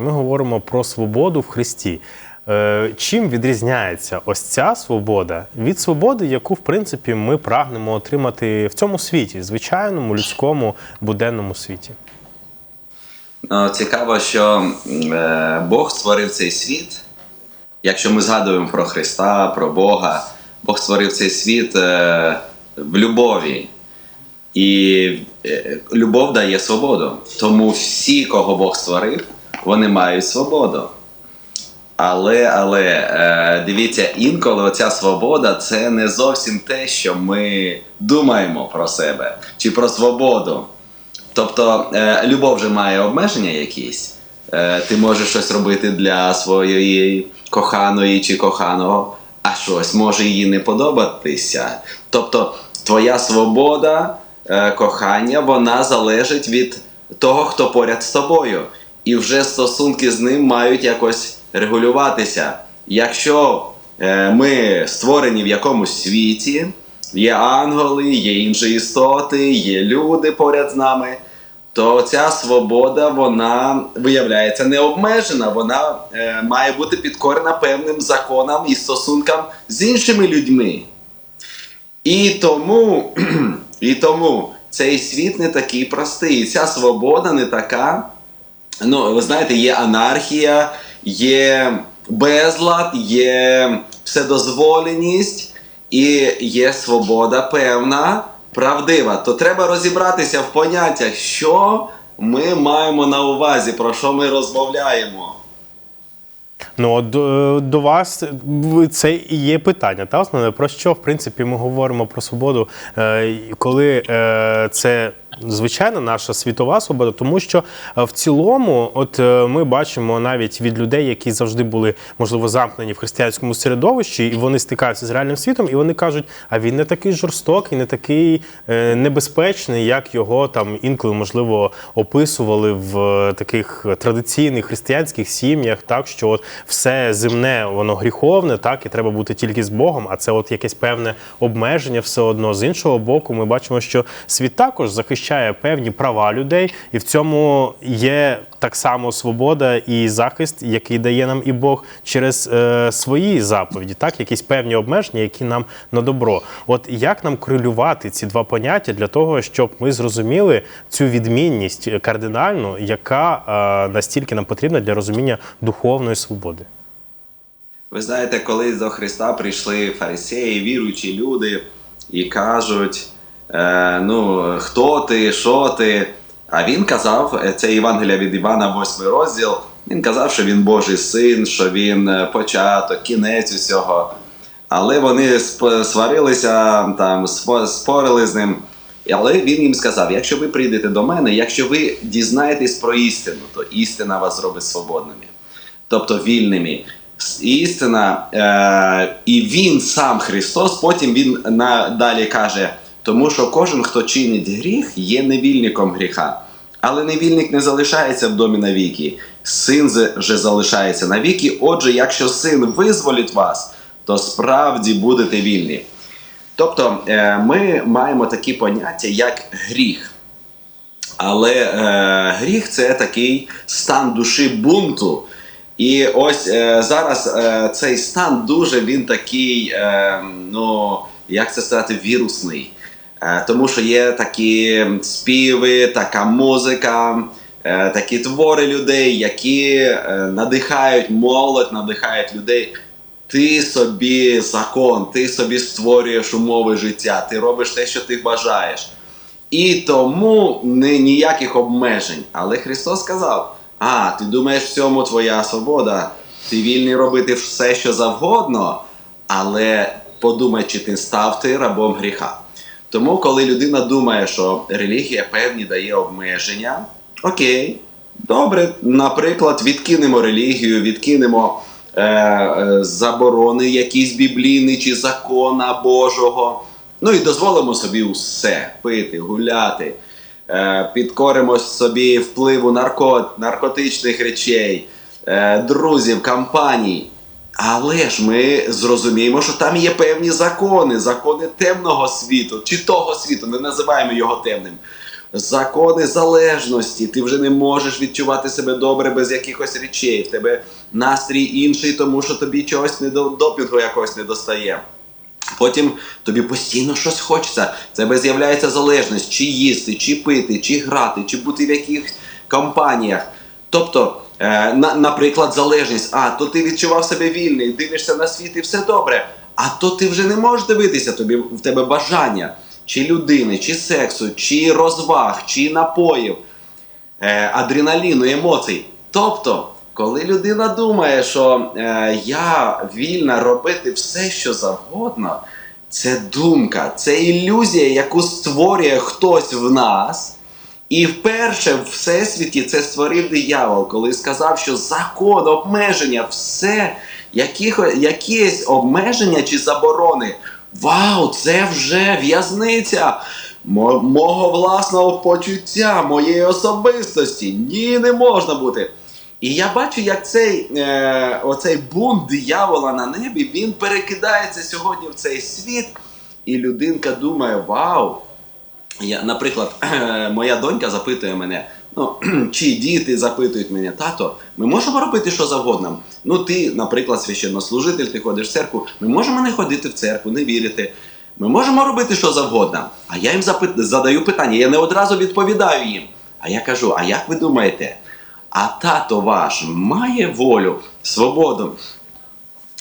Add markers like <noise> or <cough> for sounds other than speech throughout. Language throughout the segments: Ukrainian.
Ми говоримо про свободу в Христі. Е, Чим відрізняється ось ця свобода від свободи, яку в принципі ми прагнемо отримати в цьому світі, звичайному людському буденному світі? Ну, цікаво, що е, Бог створив цей світ. Якщо ми згадуємо про Христа, про Бога, Бог створив цей світ е, в любові. І любов дає свободу. Тому всі, кого Бог створив, вони мають свободу. Але, але е, дивіться, інколи оця свобода це не зовсім те, що ми думаємо про себе чи про свободу. Тобто е, любов вже має обмеження якісь. Е, ти можеш щось робити для своєї коханої чи коханого, а щось може їй не подобатися. Тобто, твоя свобода кохання, вона залежить від того, хто поряд з тобою. І вже стосунки з ним мають якось регулюватися. Якщо е, ми створені в якомусь світі, є ангели, є інші істоти, є люди поряд з нами, то ця свобода вона виявляється необмежена, вона е, має бути підкорена певним законам і стосункам з іншими людьми. І тому, <clears throat> і тому цей світ не такий простий. І ця свобода не така. Ну, ви знаєте, є анархія, є безлад, є вседозволеність і є свобода певна, правдива. То треба розібратися в поняттях, що ми маємо на увазі, про що ми розмовляємо. Ну, от до, до вас це і є питання. Та основне про що в принципі ми говоримо про свободу, е, коли е, це звичайна наша світова свобода, тому що е, в цілому, от е, ми бачимо навіть від людей, які завжди були можливо замкнені в християнському середовищі, і вони стикаються з реальним світом, і вони кажуть, а він не такий жорстокий, не такий е, небезпечний, як його там інколи можливо описували в е, таких традиційних християнських сім'ях, так що от все земне, воно гріховне, так і треба бути тільки з Богом, а це от якесь певне обмеження все одно. З іншого боку, ми бачимо, що світ також захищає певні права людей, і в цьому є так само свобода і захист, який дає нам і Бог через е, свої заповіді, так якісь певні обмеження, які нам на добро. От як нам корелювати ці два поняття для того, щоб ми зрозуміли цю відмінність кардинальну, яка е, настільки нам потрібна для розуміння духовної свободи? Ви знаєте, колись до Христа прийшли фарисеї, віруючі люди, і кажуть: е, ну, хто ти, що ти? А він казав, е, це Євангелія від Івана, 8 розділ. Він казав, що він Божий син, що він е, початок, кінець усього. Але вони сварилися, там, спорили з ним. Але він їм сказав: якщо ви прийдете до мене, якщо ви дізнаєтесь про істину, то істина вас зробить свободними, тобто вільними. Істина, е, і він сам Христос, потім він на, далі каже, тому що кожен, хто чинить гріх, є невільником гріха. Але невільник не залишається в домі навіки, син же- залишається навіки. Отже, якщо син визволить вас, то справді будете вільні. Тобто е, ми маємо такі поняття, як гріх. Але е, гріх це такий стан душі бунту. І ось е, зараз е, цей стан дуже він такий, е, ну як це сказати, вірусний. Е, тому що є такі співи, така музика, е, такі твори людей, які е, надихають молодь, надихають людей. Ти собі закон, ти собі створюєш умови життя, ти робиш те, що ти бажаєш. І тому ніяких обмежень. Але Христос сказав: А, ти думаєш, в цьому твоя свобода, ти вільний робити все, що завгодно, але подумай, чи ти став ти рабом гріха. Тому, коли людина думає, що релігія певні дає обмеження, окей, добре, наприклад, відкинемо релігію, відкинемо е, е, заборони якісь біблійні чи закона Божого. Ну і дозволимо собі усе пити, гуляти, е, підкоримо собі впливу нарко, наркотичних речей, е, друзів, компаній. Але ж ми зрозуміємо, що там є певні закони, закони темного світу чи того світу, не називаємо його темним. закони залежності. Ти вже не можеш відчувати себе добре без якихось речей. В тебе настрій інший, тому що тобі чогось не до допінгу якогось не достає. Потім тобі постійно щось хочеться. В тебе з'являється залежність, чи їсти, чи пити, чи грати, чи бути в якихось компаніях. Тобто, на, наприклад, залежність. А, то ти відчував себе вільний, дивишся на світ і все добре. А то ти вже не можеш дивитися, тобі в тебе бажання чи людини, чи сексу, чи розваг, чи напоїв, е, адреналіну, емоцій. Тобто, коли людина думає, що е, я вільна робити все, що завгодно, це думка, це ілюзія, яку створює хтось в нас. І вперше в всесвіті це створив диявол, коли сказав, що закон, обмеження, все, якісь обмеження чи заборони. Вау, це вже в'язниця мого власного почуття, моєї особистості. Ні, не можна бути. І я бачу, як цей, е, оцей бунт диявола на небі, він перекидається сьогодні в цей світ, і людинка думає: Вау! Я, наприклад, <clears throat> моя донька запитує мене, ну, <clears throat> чи діти запитують мене, тато, ми можемо робити що завгодно. Ну, ти, наприклад, священнослужитель, ти ходиш в церкву, ми можемо не ходити в церкву, не вірити. Ми можемо робити що завгодно. А я їм запит... задаю питання, я не одразу відповідаю їм. А я кажу: а як ви думаєте, а тато ваш має волю, свободу?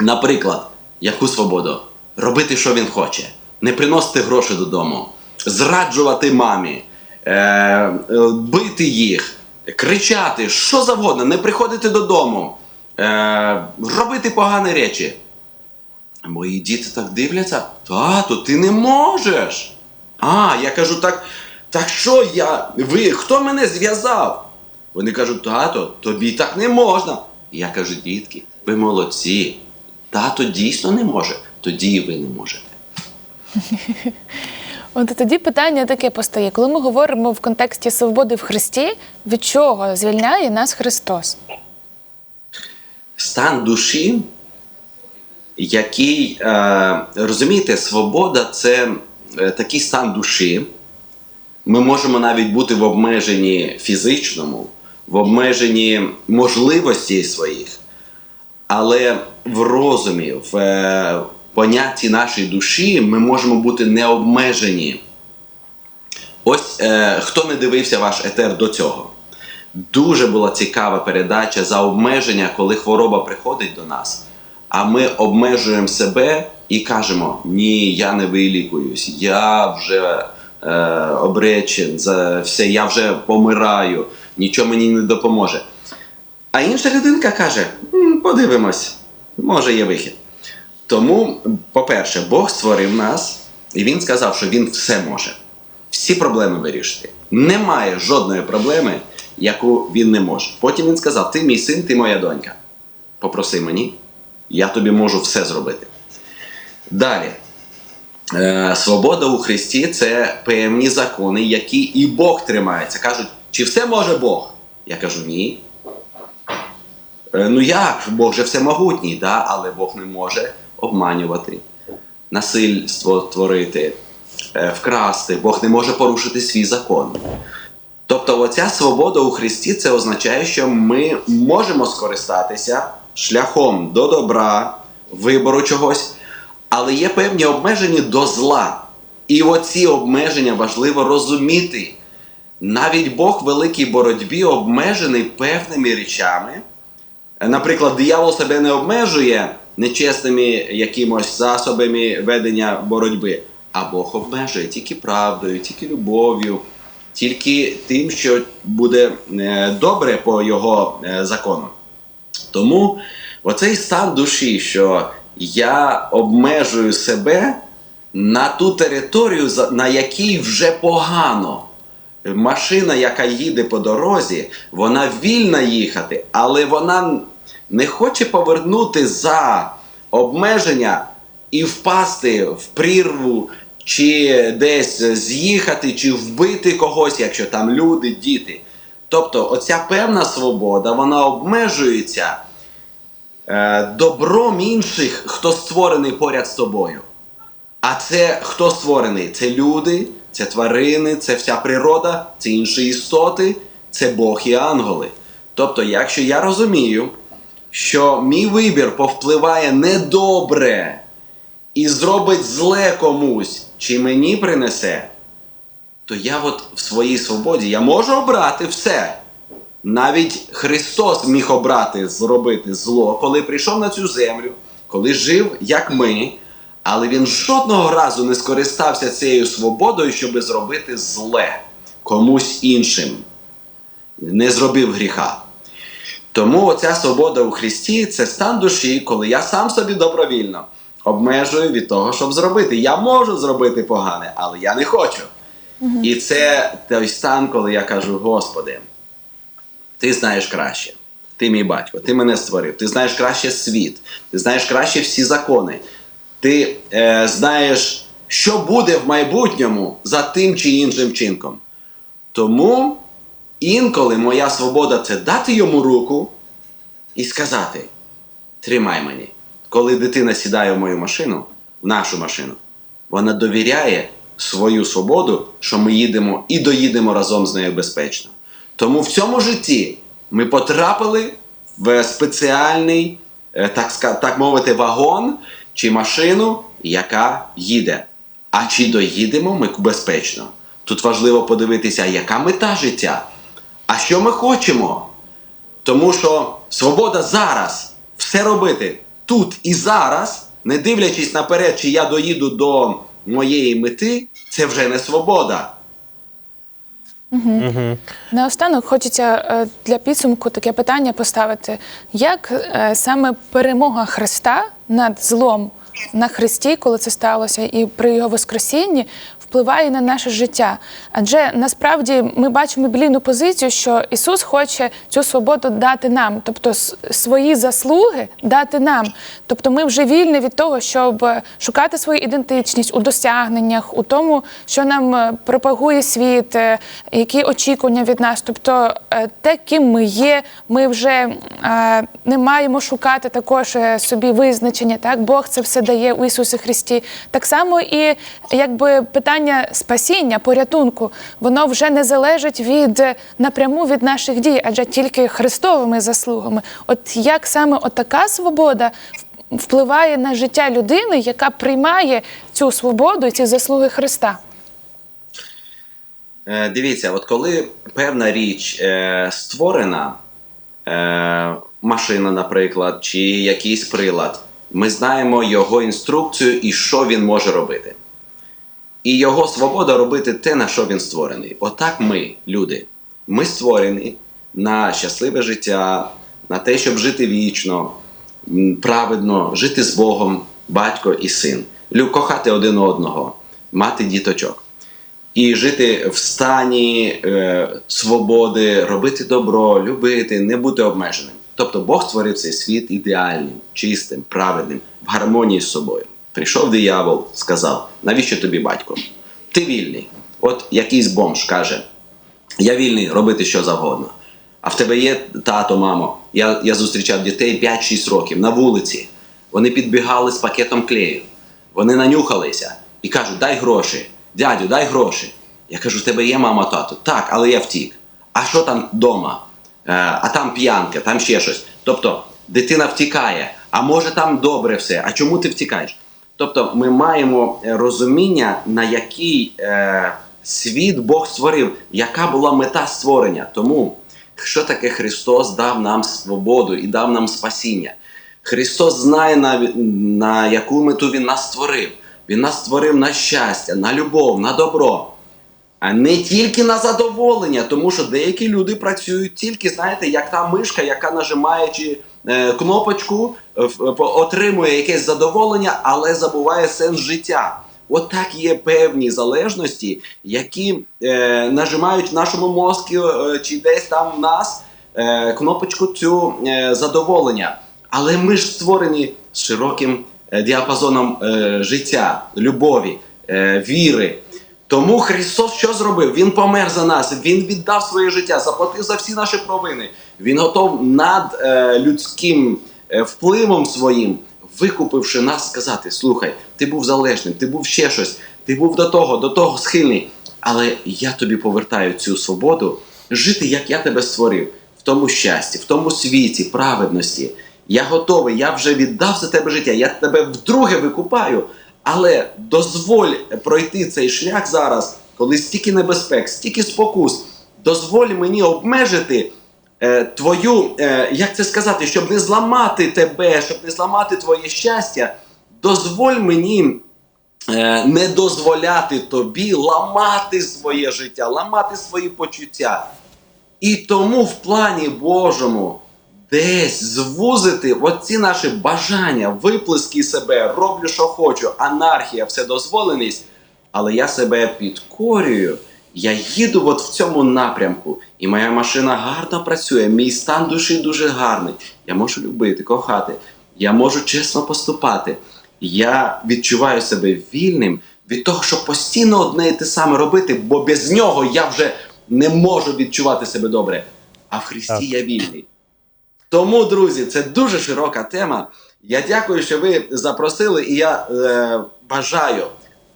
Наприклад, яку свободу? Робити, що він хоче, не приносити гроші додому, зраджувати мамі, е, бити їх, кричати, що завгодно, не приходити додому, е, робити погані речі. Мої діти так дивляться, тато, ти не можеш. А, я кажу, так, так що я, ви, хто мене зв'язав? Вони кажуть, тато, тобі так не можна. Я кажу, дітки, ви молодці. Тато дійсно не може, тоді і ви не можете. <laughs> От тоді питання таке постає: коли ми говоримо в контексті свободи в Христі, від чого звільняє нас Христос? Стан душі, який, е, розумієте, свобода це е, такий стан душі. Ми можемо навіть бути в обмеженні фізичному, в обмеженні можливостей своїх, але в розумі, в е, понятті нашої душі ми можемо бути не обмежені. Ось е, хто не дивився ваш етер до цього. Дуже була цікава передача за обмеження, коли хвороба приходить до нас, а ми обмежуємо себе і кажемо: ні, я не вилікуюсь, я вже е, обречен, за все, я вже помираю, нічого мені не допоможе. А інша людинка каже: «М, подивимось, може є вихід. Тому, по-перше, Бог створив нас, і Він сказав, що Він все може. Всі проблеми вирішити. Немає жодної проблеми, яку він не може. Потім він сказав: Ти мій син, ти моя донька. Попроси мені, я тобі можу все зробити. Далі. Е, свобода у Христі це певні закони, які і Бог тримається. Кажуть, чи все може Бог? Я кажу, ні. Е, ну як? Бог же всемогутній, да? але Бог не може обманювати, насильство творити, е, вкрасти. Бог не може порушити свій закон. Тобто, оця свобода у Христі це означає, що ми можемо скористатися шляхом до добра, вибору чогось, але є певні обмеження до зла. І оці обмеження важливо розуміти. Навіть Бог в великій боротьбі обмежений певними речами. Наприклад, диявол себе не обмежує нечесними якимось засобами ведення боротьби, а Бог обмежує тільки правдою, тільки любов'ю, тільки тим, що буде е, добре по його е, закону. Тому оцей стан душі, що я обмежую себе на ту територію, на якій вже погано. Машина, яка їде по дорозі, вона вільна їхати, але вона не хоче повернути за обмеження і впасти в прірву, чи десь з'їхати, чи вбити когось, якщо там люди, діти. Тобто, оця певна свобода, вона обмежується е, добром інших, хто створений поряд з тобою. А це хто створений? Це люди, це тварини, це вся природа, це інші істоти, це Бог і ангели. Тобто, якщо я розумію, що мій вибір повпливає недобре і зробить зле комусь, чи мені принесе, то я от в своїй свободі я можу обрати все. Навіть Христос міг обрати зробити зло, коли прийшов на цю землю, коли жив, як ми, але він жодного разу не скористався цією свободою, щоб зробити зле комусь іншим. Не зробив гріха. Тому оця свобода у Христі це стан душі, коли я сам собі добровільно обмежую від того, щоб зробити. Я можу зробити погане, але я не хочу. І це той стан, коли я кажу: Господи, ти знаєш краще. Ти мій батько, ти мене створив, ти знаєш краще світ, ти знаєш краще всі закони. Ти е, знаєш, що буде в майбутньому за тим чи іншим чинком. Тому інколи моя свобода це дати йому руку і сказати: тримай мені. Коли дитина сідає в мою машину, в нашу машину, вона довіряє свою свободу, що ми їдемо і доїдемо разом з нею безпечно. Тому в цьому житті ми потрапили в спеціальний, е, так, так мовити, вагон чи машину, яка їде. А чи доїдемо ми безпечно? Тут важливо подивитися, яка мета життя, а що ми хочемо. Тому що свобода зараз все робити тут і зараз, не дивлячись наперед, чи я доїду до моєї мети, це вже не свобода. Наостанок хочеться е, для підсумку таке питання поставити: як е, саме перемога Христа над злом на Христі, коли це сталося, і при його Воскресінні впливає на наше життя? Адже насправді ми бачимо біблійну позицію, що Ісус хоче цю свободу дати нам, тобто свої заслуги дати нам. Тобто ми вже вільні від того, щоб шукати свою ідентичність у досягненнях, у тому, що нам е, пропагує світ, е, які очікування від нас. Тобто е, те, ким ми є, ми вже не маємо шукати також собі визначення. Так, Бог це все дає у Ісусі Христі. Так само і якби питання спасіння, порятунку, воно вже не залежить від е, напряму від наших дій, адже тільки Христовими заслугами. От як саме от така свобода впливає на життя людини, яка приймає цю свободу і ці заслуги Христа? Е, дивіться, от коли певна річ е, створена, е, машина, наприклад, чи якийсь прилад, ми знаємо його інструкцію і що він може робити. І його свобода робити те, на що він створений. Отак ми, люди. Ми створені на щасливе життя, на те, щоб жити вічно, праведно, жити з Богом, батько і син, кохати один одного, мати діточок. І жити в стані е, свободи, робити добро, любити, не бути обмеженим. Тобто Бог створив цей світ ідеальним, чистим, праведним, в гармонії з собою. Прийшов диявол, сказав: навіщо тобі батько? Ти вільний. От якийсь бомж каже: Я вільний робити що завгодно. А в тебе є тато, мамо. Я, я зустрічав дітей 5-6 років на вулиці. Вони підбігали з пакетом клею. Вони нанюхалися і кажуть: дай гроші, дядю, дай гроші. Я кажу, в тебе є мама, тато? Так, але я втік. А що там вдома? Е, а там п'янка, там ще щось. Тобто дитина втікає, а може там добре все. А чому ти втікаєш? Тобто ми маємо е, розуміння, на який е, світ Бог створив, яка була мета створення. Тому, що таке Христос дав нам свободу і дав нам спасіння. Христос знає, на, на яку мету Він нас створив. Він нас створив на щастя, на любов, на добро. А не тільки на задоволення, тому що деякі люди працюють тільки, знаєте, як та мишка, яка нажимаючи е, кнопочку, е, в- отримує якесь задоволення, але забуває сенс життя. От так є певні залежності, які е, нажимають в нашому мозку е, чи десь там в нас е, кнопочку цю е, задоволення. Але ми ж створені з широким е, діапазоном е, життя, любові, е, віри. Тому Христос що зробив? Він помер за нас, Він віддав своє життя, заплатив за всі наші провини. Він готов над е, людським е, впливом своїм, викупивши нас, сказати: слухай, ти був залежним, ти був ще щось, ти був до того, до того схильний. Але я тобі повертаю цю свободу жити, як я тебе створив, в тому щасті, в тому світі, праведності. Я готовий, я вже віддав за тебе життя, я тебе вдруге викупаю. Але дозволь пройти цей шлях зараз, коли стільки небезпек, стільки спокус. Дозволь мені обмежити е, твою, е, як це сказати, щоб не зламати тебе, щоб не зламати твоє щастя. Дозволь мені е, не дозволяти тобі ламати своє життя, ламати свої почуття. І тому в плані Божому десь звузити оці наші бажання, виплески себе, роблю, що хочу, анархія, вседозволеність, але я себе підкорюю. Я їду от в цьому напрямку, і моя машина гарно працює, мій стан душі дуже гарний. Я можу любити, кохати, я можу чесно поступати. Я відчуваю себе вільним від того, щоб постійно одне і те саме робити, бо без нього я вже не можу відчувати себе добре. А в Христі Так. я вільний. Тому, друзі, це дуже широка тема. Я дякую, що ви запросили, і я е, бажаю.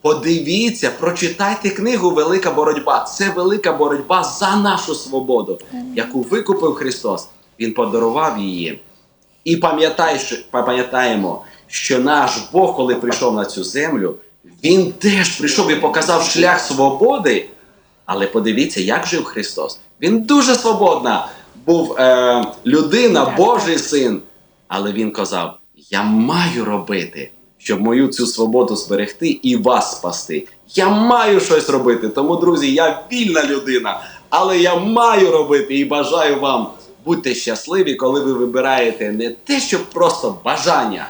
Подивіться, прочитайте книгу Велика боротьба. Це велика боротьба за нашу свободу, яку викупив Христос. Він подарував її. І пам'ятай, що, пам'ятаємо, що наш Бог, коли прийшов на цю землю, він теж прийшов і показав шлях свободи. Але подивіться, як жив Христос. Він дуже свободна був е, людина, Божий син. Але він казав: Я маю робити, щоб мою цю свободу зберегти і вас спасти. Я маю щось робити. Тому, друзі, я вільна людина, але я маю робити і бажаю вам. Будьте щасливі, коли ви вибираєте не те, що просто бажання,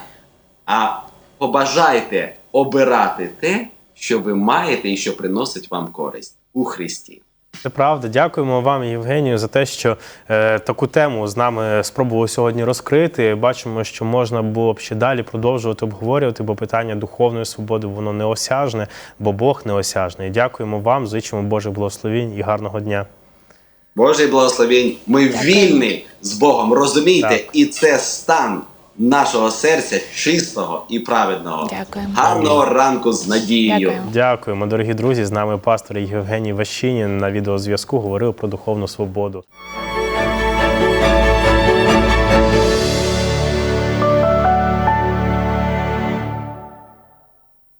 а побажайте обирати те, що ви маєте і що приносить вам користь у Христі. Це правда. Дякуємо вам, Євгенію, за те, що е, таку тему з нами спробували сьогодні розкрити. Бачимо, що можна було б ще далі продовжувати обговорювати, бо питання духовної свободи воно неосяжне, бо Бог неосяжний. Дякуємо вам, зичимо Божих благословінь і гарного дня. Божий благословень. Ми вільні з Богом, розумієте? Так. І це стан нашого серця чистого і праведного. Дякуємо. Гарного ранку з надією. Дякуємо. Дякуємо, дорогі друзі. З нами пастор Євгеній Ващинін на відеозв'язку говорив про духовну свободу.